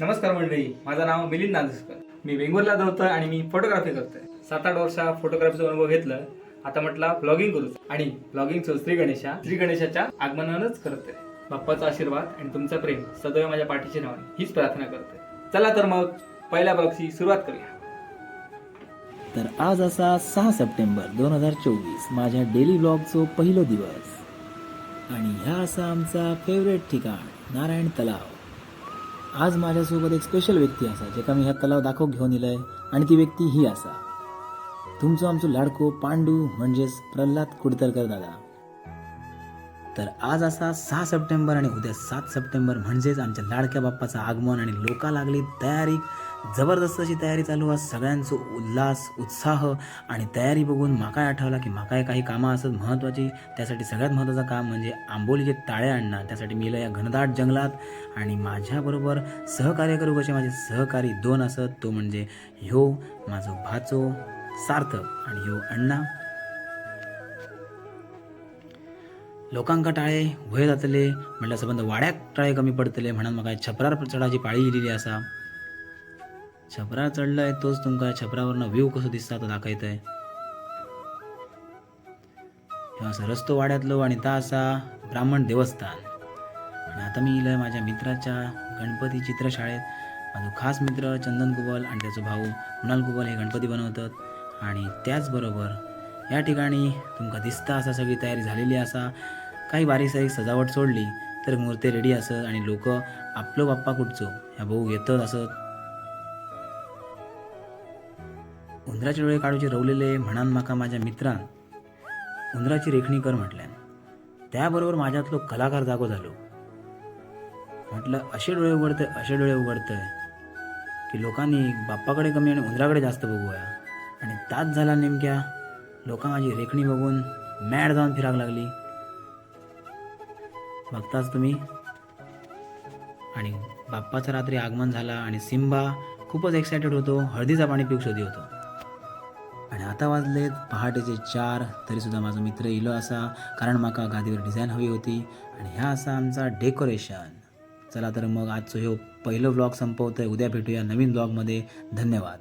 नमस्कार मंडळी माझं नाव मिलिंद नांदसकर मी वेंगुर्ला धावतोय आणि मी फोटोग्राफी करतोय. सात आठ वर्षा फोटोग्राफीचा अनुभव घेतलं आता म्हटलं ब्लॉगिंग करू. आणि ब्लॉगिंगचं श्री गणेशा श्री गणेशाच्या आगमनानच करतोय. बाप्पाचा आशीर्वाद आणि तुमचं प्रेम सदैव माझ्या पाठीशी नावाने हीच प्रार्थना करतोय. चला तर मग पहिल्या ब्लॉगची सुरुवात करूया. तर आज असा सहा सप्टेंबर दोन हजार चोवीस माझ्या डेली ब्लॉगचो पहिलो दिवस. आणि ह्या असा आमचा फेवरेट ठिकाण नारायण तलाव. आज माझ्यासोबत एक स्पेशल व्यक्ती असा जेका मी ह्या तलाव दाखव घेऊन इलय आणि ती व्यक्ती ही असा. तुमचो आमचो लाडको पांडू म्हणजेच प्रल्हाद कुडतरकर दादा. तर आज असा सहा सप्टेंबर आणि उद्या सात सप्टेंबर म्हणजेच आमच्या लाडक्या बाप्पाचं आगमन आणि लोका लागली तयारी. जबरदस्त अशी तयारी चालू आहे. सगळ्यांचं उल्हास उत्साह आणि तयारी बघून माकाय आठवला की माकाय काही कामं असत महत्त्वाची त्यासाठी सगळ्यात महत्त्वाचं काम म्हणजे आंबोलीचे ताळे आणणं. त्यासाठी मी या घनदाट जंगलात आणि माझ्याबरोबर सहकार्य करू कसे माझे सहकारी दोन असत. तो म्हणजे ह्यो माझो भाचो सार्थक आणि ह्यो अण्णा. लोकांका टाळे वय जातले म्हटल्या संबंध वाड्याक टाळे कमी पडतले म्हणून म्हाका छपरार चढाची पाळी इलेली आसा. छपरार चढलाय तोच तुमकां छपरावरनं व्ह्यू कसो दिसता तो दाखयतय. असा रस्तो वाड्यातलो आणि ता असा ब्राह्मण देवस्थान. आणि आता मी इलय माझ्या मित्राच्या गणपती चित्रशाळेत. माझा खास मित्र चंदन कुबल आणि त्याचा भाऊ कुणाल कुबल हे गणपती बनवतात. आणि त्याचबरोबर या ठिकाणी तुमका दिसता असा सगळी तयारी झालेली असा काही बारीक सारीक सजावट सोडली तर मूर्ती रेडी असत आणि लोक आपलो बाप्पा कुठचो ह्या भाऊ येतच असत. उंदराचे डोळे काढूचे रवलेले म्हणान माका माझ्या मित्रान उंदराची रेखणी कर म्हटल्यान. त्याबरोबर माझ्यातलो कलाकार जागो झालो. म्हटलं असे डोळे उघडतंय असे डोळे उघडतंय की लोकांनी बाप्पाकडे कमी आणि उंदराकडे जास्त बघूया. आणि ताच झाला नेमक्या? लोक माझी रेखणी बघून मॅड जाऊन फिराक लागली. बघताच तुम्ही. आणि बाप्पाचं रात्री आगमन झाला आणि सिम्बा खूपच एक्सायटेड होतो हळदीचा पाणी पिऊ शोधी होतो. आणि आता वाजलेत पहाटेचे चार तरीसुद्धा माझा मित्र इलो असा कारण माका गादीवर डिझाईन हवी होती. आणि ह्या असा आमचा डेकोरेशन चला तर मग आजचं हे पहिलं ब्लॉग संपवतोय. उद्या भेटूया नवीन ब्लॉगमध्ये धन्यवाद.